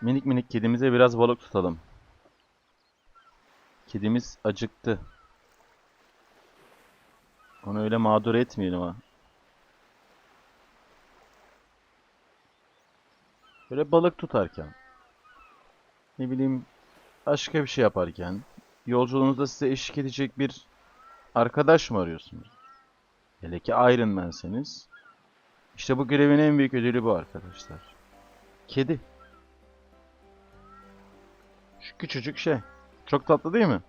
Minik minik kedimize biraz balık tutalım. Kedimiz acıktı. Onu öyle mağdur etmeyelim ha. Böyle balık tutarken, ne bileyim başka bir şey yaparken, yolculuğunuzda size eşlik edecek bir arkadaş mı arıyorsunuz? Hele ki Iron Man'seniz. İşte bu görevin en büyük ödülü bu arkadaşlar. Kedi. Küçücük şey. Çok tatlı değil mi?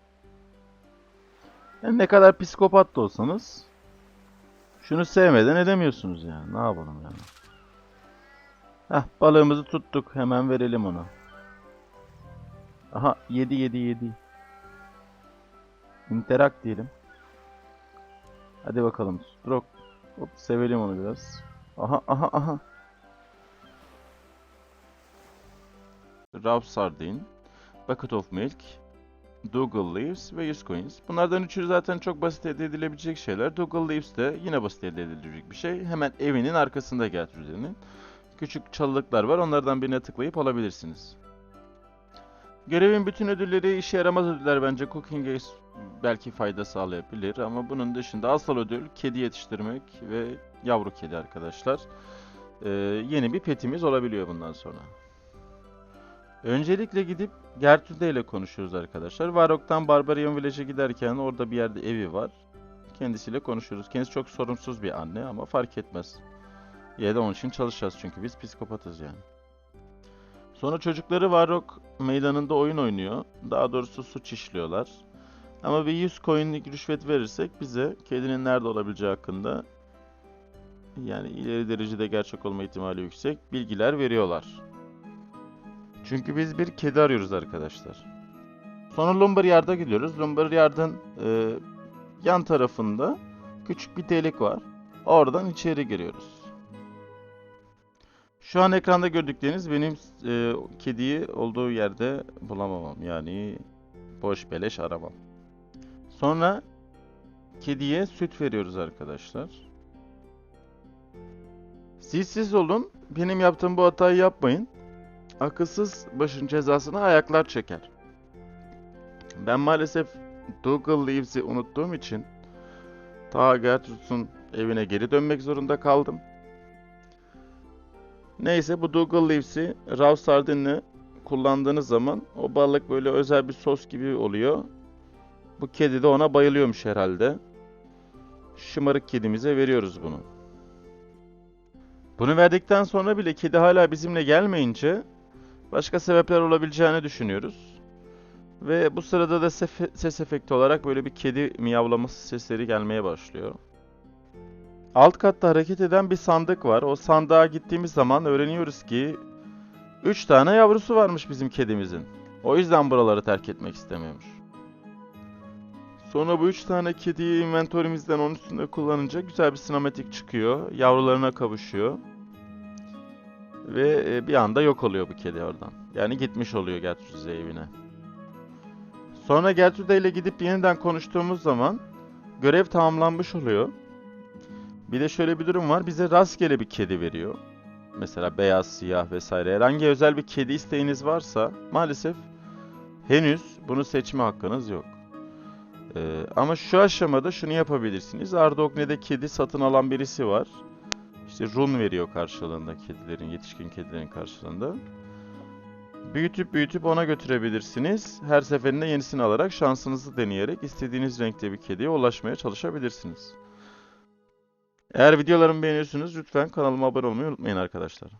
Yani ne kadar psikopat da olsanız şunu sevmeden edemiyorsunuz yani. Ne yapalım yani. Heh balığımızı tuttuk. Hemen verelim onu. Aha 7 7 7. Interact diyelim. Hadi bakalım. Stroke. Hop sevelim onu biraz. Aha aha aha. Raw Sardine. Bucket of Milk. Dougal Leaves ve 100 Coins. Bunlardan üçü zaten çok basit elde edilebilecek şeyler. Dougal Leaves de yine basit elde edilebilecek bir şey. Hemen evinin arkasında Gertrude'nin. Küçük çalılıklar var. Onlardan birine tıklayıp alabilirsiniz. Görevin bütün ödülleri işe yaramaz ödüller bence. Cooking Ace belki fayda sağlayabilir ama bunun dışında asıl ödül kedi yetiştirmek ve yavru kedi arkadaşlar. Ee, yeni bir petimiz olabiliyor bundan sonra. Öncelikle gidip Gertrude ile konuşuyoruz arkadaşlar. Varok'tan Barbarian Village'e giderken orada bir yerde evi var. Kendisiyle konuşuyoruz. Kendisi çok sorumsuz bir anne ama fark etmez. Yine de onun için çalışacağız çünkü biz psikopatız yani. Sonra çocukları Varok meydanında oyun oynuyor. Daha doğrusu suç işliyorlar. Ama bir 100 coin'lik rüşvet verirsek bize kedinin nerede olabileceği hakkında yani ileri derecede gerçek olma ihtimali yüksek bilgiler veriyorlar. Çünkü biz bir kedi arıyoruz arkadaşlar. Sonra Lumberyard'a gidiyoruz. Lumberyard'ın e, yan tarafında küçük bir delik var. Oradan içeri giriyoruz. Şu an ekranda gördükleriniz benim e, kediyi olduğu yerde bulamamam. Yani boş beleş aramam. Sonra kediye süt veriyoruz arkadaşlar. Siz siz olun. Benim yaptığım bu hatayı yapmayın. Akılsız başın cezasını ayaklar çeker. Ben maalesef Dougal Leaves'i unuttuğum için ta Gertrude'un evine geri dönmek zorunda kaldım. Neyse bu Dougal Leaves'i raw sardine'le kullandığınız zaman o balık böyle özel bir sos gibi oluyor. Bu kedi de ona bayılıyormuş herhalde. Şımarık kedimize veriyoruz bunu. Bunu verdikten sonra bile kedi hala bizimle gelmeyince başka sebepler olabileceğini düşünüyoruz. Ve bu sırada da ses efekti olarak böyle bir kedi miyavlaması sesleri gelmeye başlıyor. Alt katta hareket eden bir sandık var. O sandığa gittiğimiz zaman öğreniyoruz ki 3 tane yavrusu varmış bizim kedimizin. O yüzden buraları terk etmek istemiyormuş. Sonra bu 3 tane kediyi inventörümüzden onun üstünde kullanınca güzel bir sinematik çıkıyor. Yavrularına kavuşuyor. Ve e, bir anda yok oluyor bu kedi oradan. Yani gitmiş oluyor Gertrude evine. Sonra Gertrude ile gidip yeniden konuştuğumuz zaman görev tamamlanmış oluyor. Bir de şöyle bir durum var. Bize rastgele bir kedi veriyor. Mesela beyaz, siyah vesaire. Herhangi özel bir kedi isteğiniz varsa maalesef henüz bunu seçme hakkınız yok. Ee, ama şu aşamada şunu yapabilirsiniz. Ardogne'de kedi satın alan birisi var. İşte run veriyor karşılığında kedilerin, yetişkin kedilerin karşılığında. Büyütüp büyütüp ona götürebilirsiniz. Her seferinde yenisini alarak şansınızı deneyerek istediğiniz renkte bir kediye ulaşmaya çalışabilirsiniz. Eğer videolarımı beğeniyorsunuz lütfen kanalıma abone olmayı unutmayın arkadaşlar.